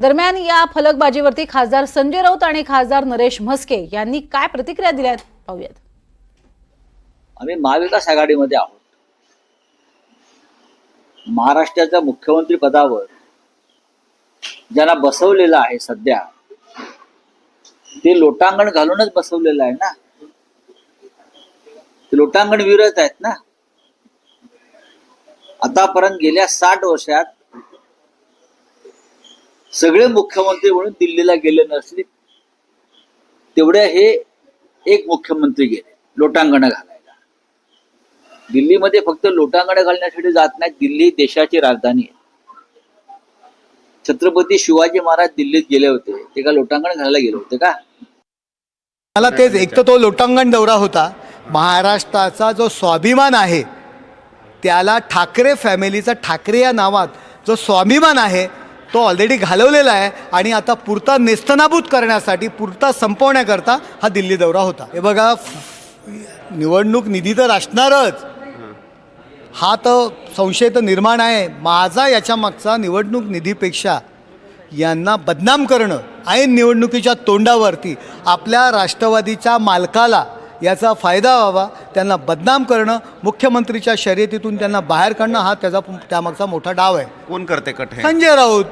दरम्यान या फलकबाजीवरती खासदार संजय राऊत आणि खासदार नरेश म्हस्के यांनी काय प्रतिक्रिया दिल्यात पाहूयात. आम्ही महाविकास आघाडीमध्ये आहोत. महाराष्ट्राच्या मुख्यमंत्री पदावर ज्यांना बसवलेलं आहे सध्या ते लोटांगण घालूनच बसवलेलं आहे ना? ते लोटांगण विरत आहेत ना? आतापर्यंत गेल्या साठ वर्षात सगळे मुख्यमंत्री म्हणून दिल्लीला गेले नसले तेवढे हे एक मुख्यमंत्री गेले लोटांगण घालायला. दिल्लीमध्ये फक्त लोटांगण घालण्यासाठी जात नाही दिल्ली देशाची राजधानी आहे. छत्रपती शिवाजी महाराज दिल्लीत गेले होते ते का लोटांगण घालायला गेले होते का? मला तेच एक तर तो लोटांगण दौरा होता महाराष्ट्राचा जो स्वाभिमान आहे त्याला ठाकरे फॅमिलीचा ठाकरे या नावात जो स्वाभिमान आहे तो ऑलरेडी घालवलेला आहे आणि आता पुरता नेस्तनाबूत करण्यासाठी पुरता संपवण्याकरता हा दिल्ली दौरा होता. हे बघा निवडणूक निधी तर असणारच. हा तर संशय तर निर्माण आहे. माझा याच्या मागचा निवडणूक निधीपेक्षा यांना बदनाम करणं ऐन निवडणुकीच्या तोंडावरती आपल्या राष्ट्रवादीच्या मालकाला याचा फायदा व्हावा त्यांना बदनाम करणं मुख्यमंत्रीच्या शर्यतीतून त्यांना बाहेर काढणं हा त्याचा त्यामागचा मोठा डाव आहे. कोण करते कट हे संजय राऊत.